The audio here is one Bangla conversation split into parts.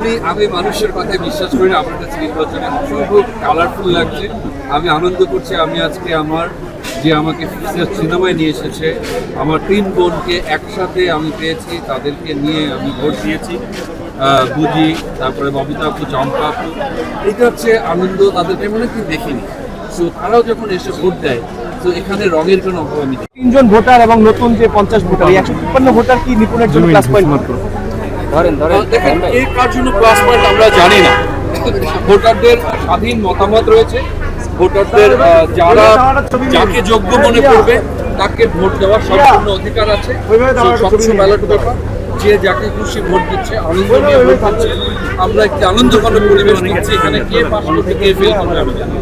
আমি আমি মানুষের কথায় বিশ্বাস করি না আমার কাছে নির্বাচনে অসম্ভব কালারফুল লাগছে। আমি আনন্দ করছি আমি আজকে আমার যে আমাকে সিনেমায় নিয়ে এসেছে আমার তিন বোনকে একসাথে আমি পেয়েছি তাদেরকে নিয়ে আমি ভোট দিয়েছি। আহ, বুঝি তারপরে ববিতা আপু চম্পা আপু এটা হচ্ছে আনন্দ তাদেরকে মনে কি দেখিনি। সো তারাও যখন এসে ভোট দেয় তো এখানে রঙের কোনো অভাব আমি তিনজন ভোটার এবং নতুন যে পঞ্চাশ ভোটার একশো তিপ্পান্ন ভোটার কি নিপুণের জন্য প্লাস পয়েন্ট মাত্র। দেখেন এই কার জন্য প্লাস পয়েন্ট আমরা জানি না। ভোটারদের স্বাধীন মতামত রয়েছে। ভোটারদের যারা যাকে যোগ্য মনে করবে তাকে ভোট দেওয়ার সম্পূর্ণ অধিকার আছে। ব্যালট যে যাকে খুশি ভোট দিচ্ছে আনন্দ নিয়ে ভোট দিচ্ছে। আমরা একটি আনন্দঘন পরিবেশ দিচ্ছি এখানে কে পাশ করবে কে ফেল করবে আমি জানি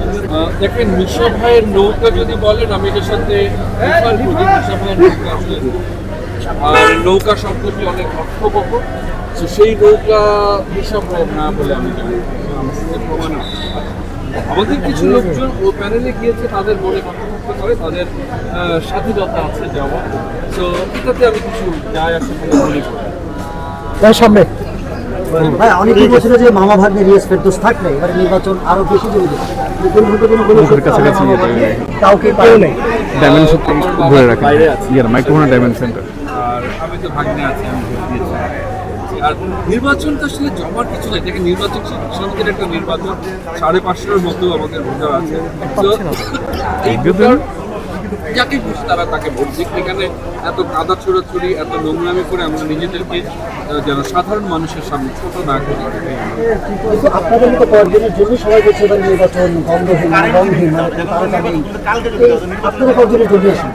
দেখেন মিশা ভাইয়ের নৌকা যদি বলেন আমি এটার সাথে মিশা ভাইয়ের নৌকা আসলে আর নৌকা সম্পত্তি অনেক অর্থবহ তো সেই নৌকা হিসাব না বলে আমি জানি প্রমাণ আমাদের কিছু লোকজন ও প্যানেলে গিয়েছে তাদের মনে কর্তৃপক্ষ করে তাদের স্বাধীনতা আছে যাওয়া তো এটাতে আমি কিছু যায় আসে মনে করি। সামনে। ভাই অনেকেই বলছিল যে মামা ভাগ্নে রিয়াজ ফেরদোস থাকলে এবারে নির্বাচন আরও বেশি জরুরি। কাউকে পারে নাই। ডাইমেনশন ধরে রাখেন। মাইক্রোফোনের ডাইমেনশনটা আর আমি তো ভাগ্নে আছি আমি ভোট দিয়েছি। আর নির্বাচন তো আসলে জমার কিছু নাই দেখেন নির্বাচন সমিতির একটা নির্বাচন সাড়ে পাঁচশোর মতো আমাদের ভোটার আছে। যাকে খুশি তারা তাকে ভোট দিক। এখানে এত কাদা ছোড়াছুড়ি এত নোংরামি করে আমরা নিজেদেরকে যেন সাধারণ মানুষের সামনে ছোট না করি আপনাদের মতো কয়েকজনের জন্য সবাই বলছে এবার নির্বাচন আপনারা কয়েকজনের জন্য এসেছেন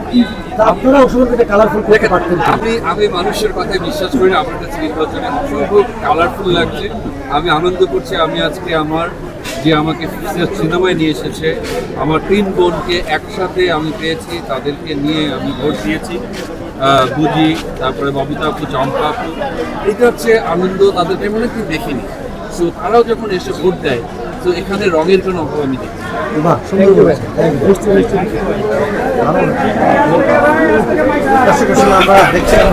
আপনারা অংশগ্রহণ কালারফুল করতে দেখেন পারতেন আমি আমি মানুষের কথায় বিশ্বাস করি আমার কাছে নির্বাচনে অসম্ভব কালারফুল লাগছে। আমি আনন্দ করছি আমি আজকে আমার যে আমাকে সিনেমায় নিয়ে এসেছে আমার তিন বোনকে একসাথে আমি পেয়েছি তাদেরকে নিয়ে আমি ভোট দিয়েছি। বুঝি তারপরে ববিতা আপু চম্পা আপু এটা হচ্ছে আনন্দ তাদেরকে মনে কি দেখিনি। সো তারাও যখন এসে ভোট দেয় তো এখানে রঙের কোনো অভাব আমি দেখি দেখছিলাম